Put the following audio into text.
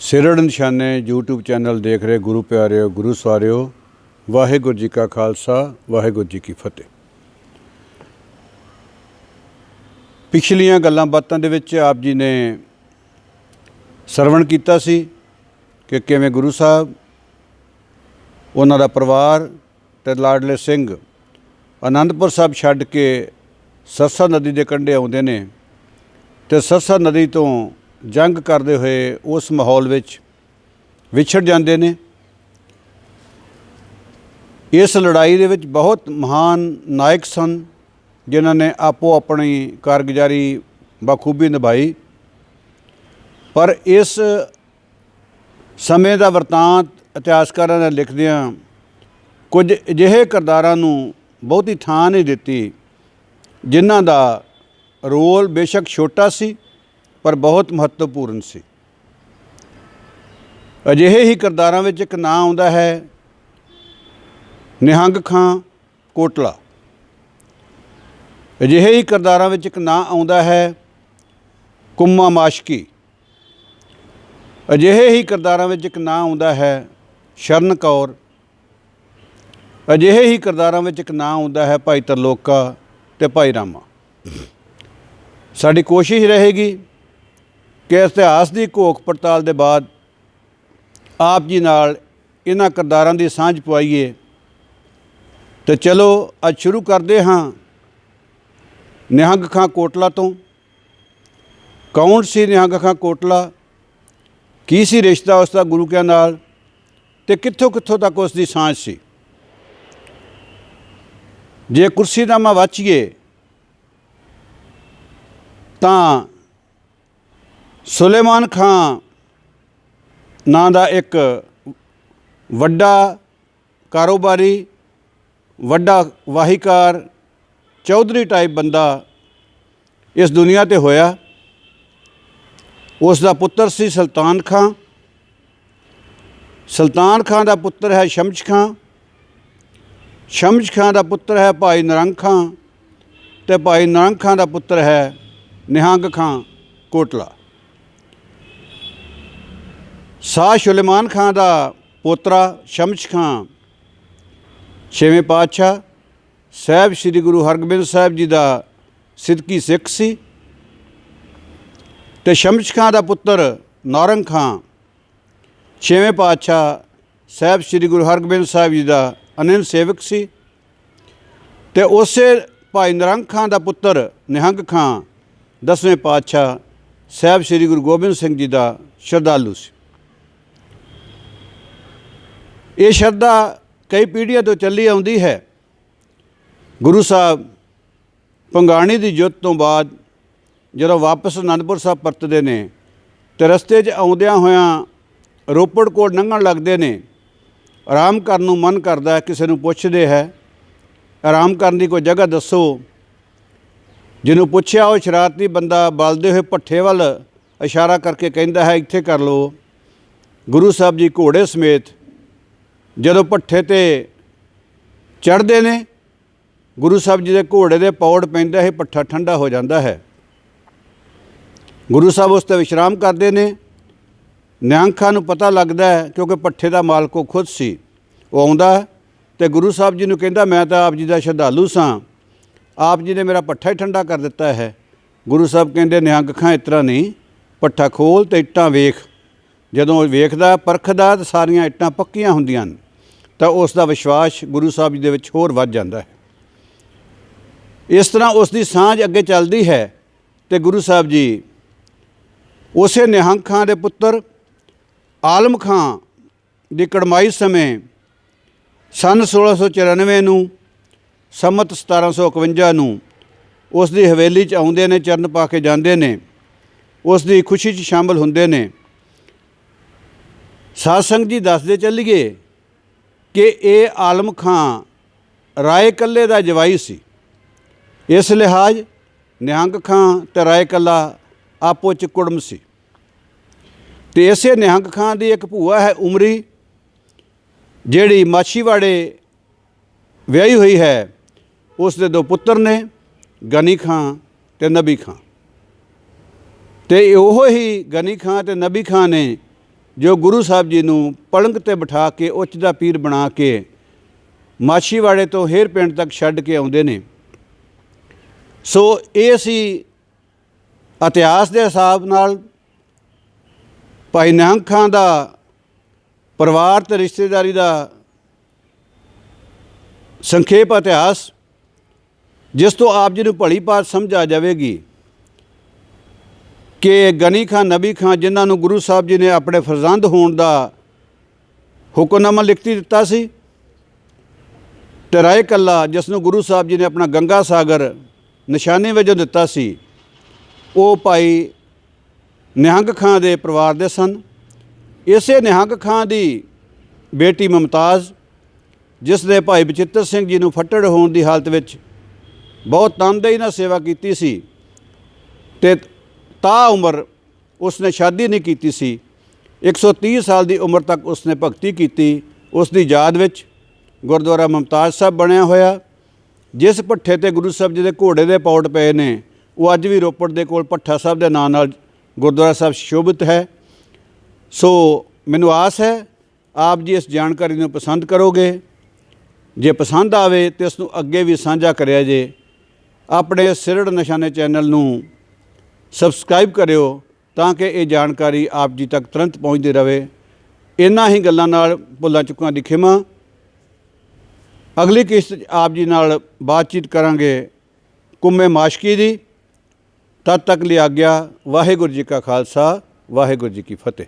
ਸਿਰੜ ਨਿਸ਼ਾਨੇ YouTube channel ਦੇਖ ਰਹੇ ਗੁਰੂ ਪਿਆਰਿਓ, ਗੁਰੂ ਸਵਾਰਿਓ, ਵਾਹਿਗੁਰੂ ਜੀ ਕਾ ਖਾਲਸਾ, ਵਾਹਿਗੁਰੂ ਜੀ ਕੀ ਫਤਿਹ। ਪਿਛਲੀਆਂ ਗੱਲਾਂ ਬਾਤਾਂ ਦੇ ਵਿੱਚ ਆਪ ਜੀ ਨੇ ਸਰਵਣ ਕੀਤਾ ਸੀ ਕਿ ਕਿਵੇਂ ਗੁਰੂ ਸਾਹਿਬ, ਉਹਨਾਂ ਦਾ ਪਰਿਵਾਰ ਤੇ ਲਾਡਲੇ ਸਿੰਘ ਆਨੰਦਪੁਰ ਸਾਹਿਬ ਛੱਡ ਕੇ ਸਰਸਾ ਨਦੀ ਦੇ ਕੰਢੇ ਆਉਂਦੇ ਨੇ ਤੇ ਸਰਸਾ ਨਦੀ ਤੋਂ ਜੰਗ ਕਰਦੇ ਹੋਏ ਉਸ ਮਾਹੌਲ ਵਿੱਚ ਵਿਛੜ ਜਾਂਦੇ ਨੇ। ਇਸ ਲੜਾਈ ਦੇ ਵਿੱਚ ਬਹੁਤ ਮਹਾਨ ਨਾਇਕ ਸਨ, ਜਿਨ੍ਹਾਂ ਨੇ ਆਪੋ ਆਪਣੀ ਕਾਰਗੁਜ਼ਾਰੀ ਬਖੂਬੀ ਨਿਭਾਈ। ਪਰ ਇਸ ਸਮੇਂ ਦਾ ਵਰਤਾਂਤ ਇਤਿਹਾਸਕਾਰਾਂ ਨੇ ਲਿਖਦਿਆਂ ਕੁਝ ਅਜਿਹੇ ਕਿਰਦਾਰਾਂ ਨੂੰ ਬਹੁਤੀ ਥਾਂ ਨਹੀਂ ਦਿੱਤੀ, ਜਿਨ੍ਹਾਂ ਦਾ ਰੋਲ ਬੇਸ਼ੱਕ ਛੋਟਾ ਸੀ। ਪਰ ਬਹੁਤ ਮਹੱਤਵਪੂਰਨ ਸੀ। ਅਜਿਹੇ ਹੀ ਕਿਰਦਾਰਾਂ ਵਿੱਚ ਇੱਕ ਨਾਂ ਆਉਂਦਾ ਹੈ, ਨਿਹੰਗ ਖਾਂ ਕੋਟਲਾ। ਅਜਿਹੇ ਹੀ ਕਿਰਦਾਰਾਂ ਵਿੱਚ ਇੱਕ ਨਾਂ ਆਉਂਦਾ ਹੈ, ਕੁੰਮਾ ਮਾਸ਼ਕੀ। ਅਜਿਹੇ ਹੀ ਕਿਰਦਾਰਾਂ ਵਿੱਚ ਇੱਕ ਨਾਂ ਆਉਂਦਾ ਹੈ, ਸ਼ਰਨ ਕੌਰ। ਅਜਿਹੇ ਹੀ ਕਿਰਦਾਰਾਂ ਵਿੱਚ ਇੱਕ ਨਾਂ ਆਉਂਦਾ ਹੈ, ਭਾਈ ਤਰਲੋਕਾ ਤੇ ਭਾਈ ਰਾਮਾ। ਸਾਡੀ ਕੋਸ਼ਿਸ਼ ਰਹੇਗੀ ਕਿ ਇਤਿਹਾਸ ਦੀ ਘੋਖ ਪੜਤਾਲ ਦੇ ਬਾਅਦ ਆਪ ਜੀ ਨਾਲ ਇਹਨਾਂ ਕਿਰਦਾਰਾਂ ਦੀ ਸਾਂਝ ਪਵਾਈਏ। ਤੇ ਚਲੋ, ਅੱਜ ਸ਼ੁਰੂ ਕਰਦੇ ਹਾਂ ਨਿਹੰਗ ਖਾਂ ਕੋਟਲਾ ਤੋਂ। ਕੌਣ ਸੀ ਨਿਹੰਗ ਖਾਂ ਕੋਟਲਾ? ਕੀ ਸੀ ਰਿਸ਼ਤਾ ਉਸ ਦਾ ਗੁਰੂ ਕਿਆਂ ਨਾਲ? ਤੇ ਕਿੱਥੋਂ ਕਿੱਥੋਂ ਤੱਕ ਉਸ ਦੀ ਸਾਂਝ ਸੀ? ਜੇ ਕੁਰਸੀ ਦਾ ਕੁਰਸੀਨਾਮਾ ਵਾਚੀਏ, ਤਾਂ ਸੁਲੇਮਾਨ ਖਾਂ ਨਾਂ ਦਾ ਇੱਕ ਵੱਡਾ ਕਾਰੋਬਾਰੀ, ਵੱਡਾ ਵਾਹੀਕਾਰ, ਚੌਧਰੀ ਟਾਈਪ ਬੰਦਾ ਇਸ ਦੁਨੀਆ ਤੇ ਹੋਇਆ। ਉਸ ਦਾ ਪੁੱਤਰ ਸੀ ਸੁਲਤਾਨ ਖਾਂ। ਸੁਲਤਾਨ ਖਾਂ ਦਾ ਪੁੱਤਰ ਹੈ ਸ਼ਮਸ਼ ਖਾਂ। ਸ਼ਮਸ਼ ਖਾਂ ਦਾ ਪੁੱਤਰ ਹੈ ਭਾਈ ਨਰੰਗ ਖਾਂ ਤੇ ਭਾਈ ਨਰੰਗ ਖਾਂ ਦਾ ਪੁੱਤਰ ਹੈ ਨਿਹੰਗ ਖਾਂ ਕੋਟਲਾ। ਸ਼ਾਹ ਸੁਲੇਮਾਨ ਖਾਂ ਦਾ ਪੋਤਰਾ ਸ਼ਮਸ਼ ਖਾਂ ਛੇਵੇਂ ਪਾਤਸ਼ਾਹ ਸਾਹਿਬ ਸ੍ਰੀ ਗੁਰੂ ਹਰਗੋਬਿੰਦ ਸਾਹਿਬ ਜੀ ਦਾ ਸਿੱਧਕੀ ਸਿੱਖ ਸੀ ਤੇ ਸ਼ਮਸ਼ ਖਾਂ ਦਾ ਪੁੱਤਰ ਨੌਰੰਗ ਖਾਂ ਛੇਵੇਂ ਪਾਤਸ਼ਾਹ ਸਾਹਿਬ ਸ੍ਰੀ ਗੁਰੂ ਹਰਗੋਬਿੰਦ ਸਾਹਿਬ ਜੀ ਦਾ ਅਨੰਦ ਸੇਵਕ ਸੀ ਤੇ ਉਸੇ ਭਾਈ ਨਰੰਗ ਖਾਂ ਦਾ ਪੁੱਤਰ ਨਿਹੰਗ ਖਾਂ ਦਸਵੇਂ ਪਾਤਸ਼ਾਹ ਸਾਹਿਬ ਸ੍ਰੀ ਗੁਰੂ ਗੋਬਿੰਦ ਸਿੰਘ ਜੀ ਦਾ ਸ਼ਰਧਾਲੂ ਸੀ। ਇਹ ਸ਼ਰਧਾ ਕਈ ਪੀੜ੍ਹੀਆਂ ਤੋਂ ਚੱਲੀ ਆਉਂਦੀ ਹੈ। ਗੁਰੂ ਸਾਹਿਬ ਪੰਗਾਣੀ ਦੀ ਜੁੱਤ ਤੋਂ ਬਾਅਦ ਜਦੋਂ ਵਾਪਸ ਅਨੰਦਪੁਰ ਸਾਹਿਬ ਪਰਤਦੇ ਨੇ ਤੇ ਰਸਤੇ 'ਚ ਆਉਂਦਿਆਂ ਹੋਇਆਂ ਰੋਪੜ ਕੋਲ ਲੰਘਣ ਲੱਗਦੇ ਨੇ, ਆਰਾਮ ਕਰਨ ਨੂੰ ਮਨ ਕਰਦਾ ਕਿਸੇ ਨੂੰ ਪੁੱਛਦੇ ਹੈ। ਆਰਾਮ ਕਰਨ ਦੀ ਕੋਈ ਜਗ੍ਹਾ ਦੱਸੋ। ਜਿਹਨੂੰ ਪੁੱਛਿਆ ਉਹ ਸ਼ਰਾਰਤੀ ਬੰਦਾ ਬਲਦੇ ਹੋਏ ਭੱਠੇ ਵੱਲ ਇਸ਼ਾਰਾ ਕਰਕੇ ਕਹਿੰਦਾ ਹੈ, ਇੱਥੇ ਕਰ ਲਓ। ਗੁਰੂ ਸਾਹਿਬ ਜੀ ਘੋੜੇ ਸਮੇਤ ਜਦੋਂ ਭੱਠੇ ਤੇ ਚੜ੍ਹਦੇ ਨੇ, ਗੁਰੂ ਸਾਹਿਬ ਜੀ ਦੇ ਘੋੜੇ ਦੇ ਪੌੜ ਪੈਂਦਾ ਹੈ ਪੱਠਾ ਠੰਡਾ ਹੋ ਜਾਂਦਾ ਹੈ। ਗੁਰੂ ਸਾਹਿਬ ਉਸ ਤੇ ਵਿਸ਼ਰਾਮ ਕਰਦੇ ਨੇ। ਨਿਹੰਗ ਖਾਂ ਨੂੰ ਪਤਾ ਲੱਗਦਾ ਹੈ, ਕਿਉਂਕਿ ਪੱਠੇ ਦਾ ਮਾਲਕ ਉਹ ਖੁਦ ਸੀ। ਉਹ ਆਉਂਦਾ ਹੈ ਤੇ ਗੁਰੂ ਸਾਹਿਬ ਜੀ ਨੂੰ ਕਹਿੰਦਾ, ਮੈਂ ਤਾਂ ਆਪ ਜੀ ਦਾ ਸ਼ਰਧਾਲੂ ਸਾਂ। ਆਪ ਜੀ ਨੇ ਮੇਰਾ ਪੱਠਾ ਹੀ ਠੰਡਾ ਕਰ ਦਿੱਤਾ ਹੈ। ਗੁਰੂ ਸਾਹਿਬ ਕਹਿੰਦੇ ਨਿਹੰਗ ਖਾਂ ਇਸ ਤਰ੍ਹਾਂ ਨਹੀਂ। ਪੱਠਾ ਖੋਲ ਤੇ ਇੱਟਾਂ ਵੇਖ। ਜਦੋਂ ਵੇਖਦਾ, ਪਰਖਦਾ, ਤਾਂ ਸਾਰੀਆਂ ਇੱਟਾਂ ਪੱਕੀਆਂ ਹੁੰਦੀਆਂ ਨੇ। ਤਾਂ ਉਸ ਦਾ ਵਿਸ਼ਵਾਸ ਗੁਰੂ ਸਾਹਿਬ ਜੀ ਦੇ ਵਿੱਚ ਹੋਰ ਵੱਧ ਜਾਂਦਾ ਹੈ। ਇਸ ਤਰ੍ਹਾਂ ਉਸ ਦੀ ਸਾਂਝ ਅੱਗੇ ਚੱਲਦੀ ਹੈ ਤੇ ਗੁਰੂ ਸਾਹਿਬ ਜੀ ਉਸੇ ਨਿਹੰਗ ਖਾਂ ਦੇ ਪੁੱਤਰ, ਆਲਮ ਖਾਂ ਦੀ ਕੜਮਾਈ ਸਮੇਂ ਸਨ 1694 ਨੂੰ, ਸੰਮਤ 1751 ਨੂੰ ਉਸ ਦੀ ਹਵੇਲੀ 'ਚ ਆਉਂਦੇ ਨੇ, ਚਰਨ ਪਾ ਕੇ ਜਾਂਦੇ ਨੇ, ਉਸ ਦੀ ਖੁਸ਼ੀ 'ਚ ਸ਼ਾਮਲ ਹੁੰਦੇ ਨੇ। ਸਾਧ ਸੰਗਤ ਜੀ ਦੱਸਦੇ ਚੱਲੀਏ ਕਿ ਇਹ ਆਲਮ ਖਾਂ ਰਾਏ ਕੱਲੇ ਦਾ ਜਵਾਈ ਸੀ। ਇਸ ਲਿਹਾਜ਼ ਨਿਹੰਗ ਖਾਂ ਤੇ ਰਾਏ ਕੱਲਾ ਆਪੋ ਚ ਕੁੜਮ ਸੀ। ਤੇ ਇਸੇ ਨਿਹੰਗ ਖਾਂ ਦੀ ਇੱਕ ਭੂਆ ਹੈ ਉਮਰੀ, ਜਿਹੜੀ ਮਾਛੀਵਾੜੇ ਵਿਆਹੀ ਹੋਈ ਹੈ, ਉਸ ਦੇ ਦੋ ਪੁੱਤਰ ਨੇ, ਗਨੀ ਖਾਂ ਤੇ ਨਬੀ ਖਾਂ ਤੇ ਉਹ ਹੀ ਗਨੀ ਖਾਂ ਤੇ ਨਬੀ ਖਾਂ ਨੇ ਜੋ ਗੁਰੂ ਸਾਹਿਬ ਜੀ ਨੂੰ ਪਲੰਗ ਤੇ ਬਿਠਾ ਕੇ, ਉੱਚ ਦਾ ਪੀਰ ਬਣਾ ਕੇ ਮਾਛੀਵਾੜੇ ਤੋਂ ਹੇਰ ਪਿੰਡ ਤੱਕ ਛੱਡ ਕੇ ਆਉਂਦੇ ਨੇ। ਸੋ ਇਹ ਸੀ ਇਤਿਹਾਸ ਦੇ ਹਿਸਾਬ ਨਾਲ ਭਾਈ ਨਿਹੰਗ ਖਾਂ ਦਾ ਪਰਿਵਾਰ ਤੇ ਰਿਸ਼ਤੇਦਾਰੀ ਦਾ ਸੰਖੇਪ ਇਤਿਹਾਸ, ਜਿਸ ਤੋਂ ਆਪ ਜੀ ਨੂੰ ਭਲੀ ਬਾਤ ਸਮਝ ਆ ਜਾਵੇਗੀ। ਕਿ ਗਨੀ ਖਾਂ ਨਬੀ ਖਾਂ ਜਿਨ੍ਹਾਂ ਨੂੰ ਗੁਰੂ ਸਾਹਿਬ ਜੀ ਨੇ ਆਪਣੇ ਫਰਜ਼ੰਦ ਹੋਣ ਦਾ ਹੁਕਮਨਾਮਾ ਲਿਖਤੀ ਦਿੱਤਾ ਸੀ ਤੇ ਰਾਏ ਕੱਲਾ ਜਿਸ ਨੂੰ ਗੁਰੂ ਸਾਹਿਬ ਜੀ ਨੇ ਆਪਣਾ ਗੰਗਾ ਸਾਗਰ ਨਿਸ਼ਾਨੇ ਵਜੋਂ ਦਿੱਤਾ ਸੀ, ਉਹ ਭਾਈ ਨਿਹੰਗ ਖਾਂ ਦੇ ਪਰਿਵਾਰ ਦੇ ਸਨ। ਇਸੇ ਨਿਹੰਗ ਖਾਂ ਦੀ ਬੇਟੀ ਮੁਮਤਾਜ਼, ਜਿਸ ਨੇ ਭਾਈ ਬਚਿੱਤਰ ਸਿੰਘ ਜੀ ਨੂੰ ਫੱਟੜ ਹੋਣ ਦੀ ਹਾਲਤ ਵਿੱਚ ਬਹੁਤ ਤਨਦੇਹੀ ਨਾਲ ਸੇਵਾ ਕੀਤੀ ਸੀ, ਤੇ ਤਾ ਉਮਰ ਉਸਨੇ ਸ਼ਾਦੀ ਨਹੀਂ ਕੀਤੀ ਸੀ। 130 ਸਾਲ ਦੀ ਉਮਰ ਤੱਕ ਉਸਨੇ ਭਗਤੀ ਕੀਤੀ ਉਸ ਦੀ ਯਾਦ ਵਿੱਚ। ਗੁਰਦੁਆਰਾ ਮੁਮਤਾਜ਼ ਸਾਹਿਬ ਬਣਿਆ ਹੋਇਆ। ਜਿਸ ਪੱਠੇ ਤੇ ਗੁਰੂ ਸਾਹਿਬ ਜੀ ਦੇ ਘੋੜੇ ਦੇ ਪੌੜ ਪਏ ਨੇ, ਉਹ ਅੱਜ ਵੀ ਰੋਪੜ ਦੇ ਕੋਲ ਪੱਠਾ ਸਾਹਿਬ ਦੇ ਨਾਂ ਨਾਲ ਗੁਰਦੁਆਰਾ ਸਾਹਿਬ ਸ਼ੋਭਿਤ ਹੈ। ਸੋ ਮੈਨੂੰ ਆਸ ਹੈ, ਆਪ ਜੀ ਇਸ ਜਾਣਕਾਰੀ ਨੂੰ ਪਸੰਦ ਕਰੋਗੇ। ਜੇ ਪਸੰਦ ਆਵੇ ਤੇ ਇਸ ਨੂੰ ਅੱਗੇ ਵੀ ਸਾਂਝਾ ਕਰਿਆ ਜੇ। ਆਪਣੇ ਸਿਰੜ ਨਿਸ਼ਾਨੇ ਚੈਨਲ ਨੂੰ ਸਬਸਕ੍ਰਾਈਬ ਕਰਿਓ ਤਾਂ ਕਿ ਇਹ ਜਾਣਕਾਰੀ ਆਪ ਜੀ ਤੱਕ ਤੁਰੰਤ ਪਹੁੰਚਦੀ ਰਹੇ ਇਨ੍ਹਾਂ ਹੀ ਗੱਲਾਂ ਨਾਲ ਭੁੱਲਾਂ ਚੁੱਕਾਂ ਦੀ ਖਿਮਾ। ਅਗਲੀ ਕਿਸ਼ਤ 'ਚ ਆਪ ਜੀ ਨਾਲ ਬਾਤਚੀਤ ਕਰਾਂਗੇ ਕੁੰਮੇ ਮਾਸ਼ਕੀ ਦੀ। ਤਦ ਤੱਕ ਲਈ ਆਗਿਆ, ਵਾਹਿਗੁਰੂ ਜੀ ਕਾ ਖਾਲਸਾ, ਵਾਹਿਗੁਰੂ ਜੀ ਕੀ ਫਤਿਹ।